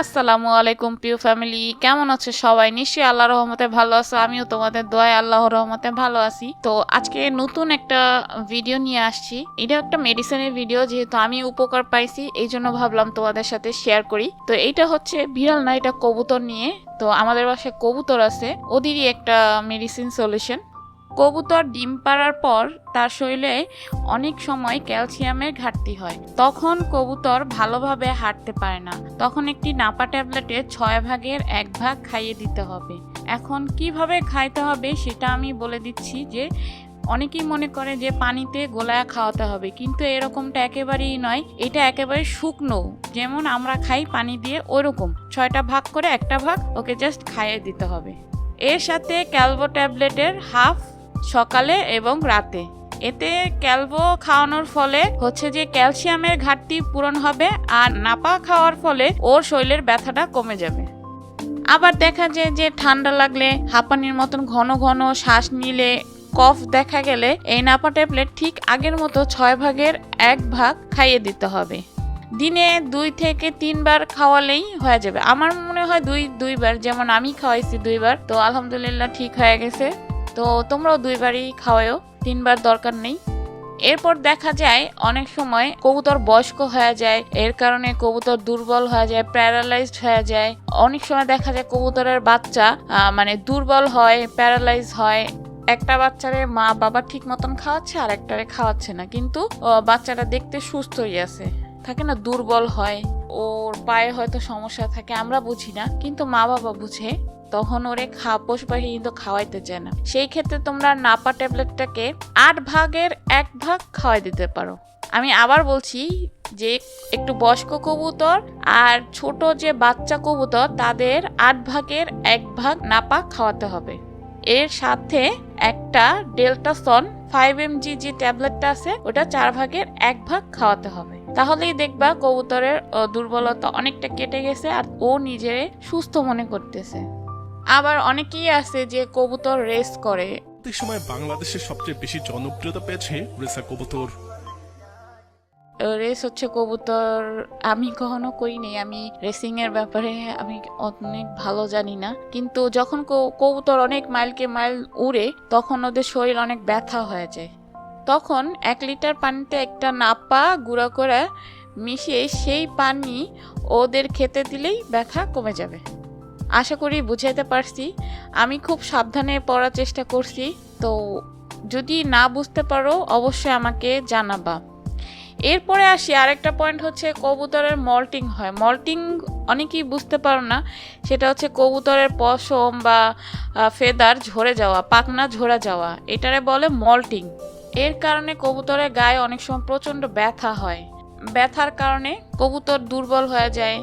আসসালামু আলাইকুম, প্রিয় ফ্যামিলি। কেমন আছে সবাই? নিশ্চয়ই আল্লাহ রহমতে ভালো আছো। আমিও তোমাদের দোয়ায় আল্লাহর রহমতে ভালো আছি। তো আজকে নতুন একটা ভিডিও নিয়ে আসছি। এটা একটা মেডিসিনের ভিডিও যেহেতু আমি উপকার পাইছি এই জন্য ভাবলাম তোমাদের সাথে শেয়ার করি। তো এইটা হচ্ছে বিড়াল না, এটা কবুতর নিয়ে। তো আমাদের বাসায় কবুতর আছে। ওদেরই একটা মেডিসিন সলিউশন কবুতর ডিম পাড়ার পর তার শরীরে অনেক সময় ক্যালসিয়ামের ঘাটতি হয়। তখন কবুতর ভালোভাবে হাঁটতে পারে না। তখন একটি নাপা ট্যাবলেটে ছয় ভাগের এক ভাগ খাইয়ে দিতে হবে। এখন কীভাবে খাইতে হবে সেটা আমি বলে দিচ্ছি যে, অনেকেই মনে করে যে পানিতে গোলায় খাওয়াতে হবে, কিন্তু এরকমটা একেবারেই নয়। এটা একেবারে শুকনো। যেমন আমরা খাই পানি দিয়ে ওরকম ছয়টা ভাগ করে একটা ভাগ ওকে জাস্ট খাইয়ে দিতে হবে। এর সাথে ক্যালভো ট্যাবলেটের হাফ সকালে এবং রাতে। এতে ক্যালভো খাওয়ানোর ফলে হচ্ছে যে ক্যালসিয়ামের ঘাটতি পূরণ হবে আর নাপা খাওয়ার ফলে ওর শরীরের ব্যথাটা কমে যাবে। আবার দেখা যায় যে ঠান্ডা লাগলে, হাঁপানির মতন ঘন ঘন শ্বাস নিলে, কফ দেখা গেলে এই নাপা ট্যাবলেট ঠিক আগের মতো ছয় ভাগের এক ভাগ খাইয়ে দিতে হবে। দিনে দুই থেকে তিনবার খাওয়ালেই হয়ে যাবে। আমার মনে হয় দুই, দুইবার, যেমন আমি খাওয়াইছি দুইবার, তো আলহামদুলিল্লাহ ঠিক হয়ে গেছে। তো তোমরাও দুইবারই খাওয়াও তিনবার দরকার নেই। এরপর দেখা যায় অনেক সময় কবুতর বয়স্ক হয়ে যায়, এর কারণে কবুতর দুর্বল হয়ে যায় প্যারালাইজড হয়ে যায়। অনেক সময় দেখা যায় কবুতরের বাচ্চা মানে দুর্বল হয় প্যারালাইজ হয়। একটা বাচ্চারে মা বাবা ঠিক মতন খাওয়াচ্ছে আর একটারে খাওয়াচ্ছে না। কিন্তু বাচ্চাটা দেখতে সুস্থই আছে। থাকে না, দুর্বল হয়। ওর পায়ে হয়তো সমস্যা থাকে, আমরা বুঝি না। কিন্তু মা বাবা বুঝে। তখন ওরে খা পশু পাখি কিন্তু খাওয়াইতে চায় না। সেই ক্ষেত্রে তোমরা নাপা ট্যাবলেটটাকে আট ভাগের এক ভাগ খাওয়াই দিতে পারো। আমি আবার বলছি যে একটু বয়স্ক কবুতর আর ছোট যে বাচ্চা কবুতর, তাদের আট ভাগের এক ভাগ নাপা খাওয়াতে হবে। এর সাথে একটা ডেল্টাসন ফাইভ এমজি যে ট্যাবলেটটা আছে, ওটা চার ভাগের এক ভাগ খাওয়াতে হবে। তাহলেই দেখবা কবুতরের দুর্বলতা অনেকটা কেটে গেছে আর ও নিজেরে সুস্থ মনে করতেছে। আবার অনেকেই আছে যে কবুতর রেস করে। সাম্প্রতিক সময় বাংলাদেশের সবচেয়ে বেশি জনপ্রিয়তা পেয়েছে রেসা কবুতর। রেস হচ্ছে কবুতর আমি কখনো করিনি আমি রেসিং এর ব্যাপারে আমি অনেক ভালো জানি না। কিন্তু যখন কো- কবুতর অনেক মাইলকে মাইল উড়ে তখন ওদের শরীর অনেক ব্যথা হয়ে যায়। তখন এক লিটার পানিতে একটা নাপা গুঁড়া করে মিশিয়ে সেই পানি ওদের খেতে দিলেই ব্যথা কমে যাবে। আশা করি বুঝাইতে পারছি। আমি খুব সাবধানে পড়ার চেষ্টা করছি, তো যদি না বুঝতে পারো, অবশ্যই আমাকে জানাবা। এরপরে আসি, আরেকটা পয়েন্ট হচ্ছে কবুতরের মল্টিং হয়। মল্টিং অনেকেই বুঝতে পারো না, সেটা হচ্ছে কবুতরের পশম বা ফেদার ঝরে যাওয়া, পাখনা ঝরে যাওয়া, এটারে বলে মল্টিং এর কারণে কবুতরের গায়ে অনেক সময় প্রচণ্ড ব্যথা হয়। ব্যথার কারণে কবুতর দুর্বল হয়ে যায়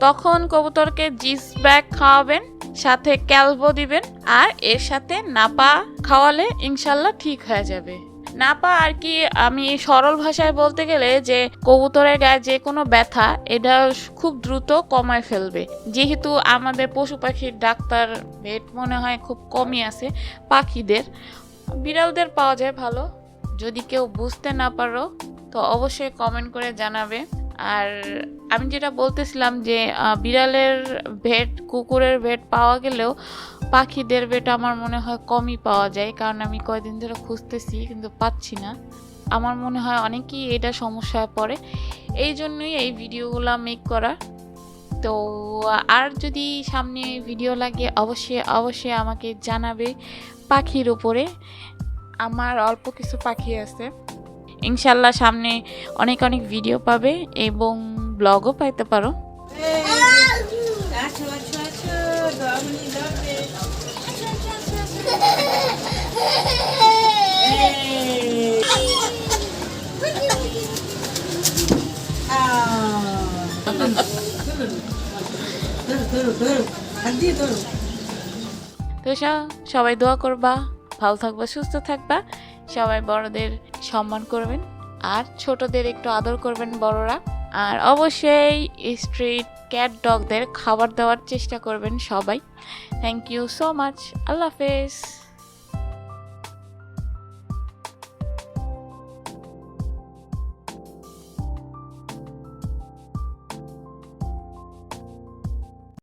তখন কবুতরকে জিস ব্যাগ খাওয়াবেন, সাথে ক্যালবো দিবেন, আর এর সাথে নাপা খাওয়ালে ইনশাল্লাহ ঠিক হয়ে যাবে। নাপা আর কি, আমি সরল ভাষায় বলতে গেলে যে কবুতরের গায়ে যে কোনো ব্যথা, এটা খুব দ্রুত কমায় ফেলবে। যেহেতু আমাদের পশু পাখির ডাক্তার ভেট মনে হয় খুব কমই আছে, পাখিদের। বিড়ালদের পাওয়া যায় ভালো। যদি কেউ বুঝতে না পারো, তো অবশ্যই কমেন্ট করে জানাবে। আর আমি যেটা বলতেছিলাম যে বিড়ালের ভেট, কুকুরের ভেট পাওয়া গেলেও পাখিদের ভেট আমার মনে হয় কমই পাওয়া যায়। কারণ আমি কয়দিন ধরে খুঁজতেছি কিন্তু পাচ্ছি না। আমার মনে হয় অনেকেই এটা সমস্যায় পড়ে। এই জন্যই এই ভিডিওগুলো মেক করা। তো, আর যদি সামনে ভিডিও লাগে, অবশ্যই অবশ্যই আমাকে জানাবে পাখির উপরে। আমার অল্প কিছু পাখি আছে। ইনশাল্লাহ সামনে অনেক অনেক ভিডিও পাবে এবং ব্লগও পাইতে পারো। হাত দিয়ে ধরো তো সবাই দোয়া করবা ভালো থাকবা সুস্থ থাকবা। সবাই বড়দের সম্মান করবেন আর ছোটদের একটু আদর করবেন বড়রা। আর অবশ্যই স্ট্রিট ক্যাট ডগদের খাবার দেওয়ার চেষ্টা করবেন সবাই। থ্যাংক ইউ সো মাচ আল্লাহ হাফেজ।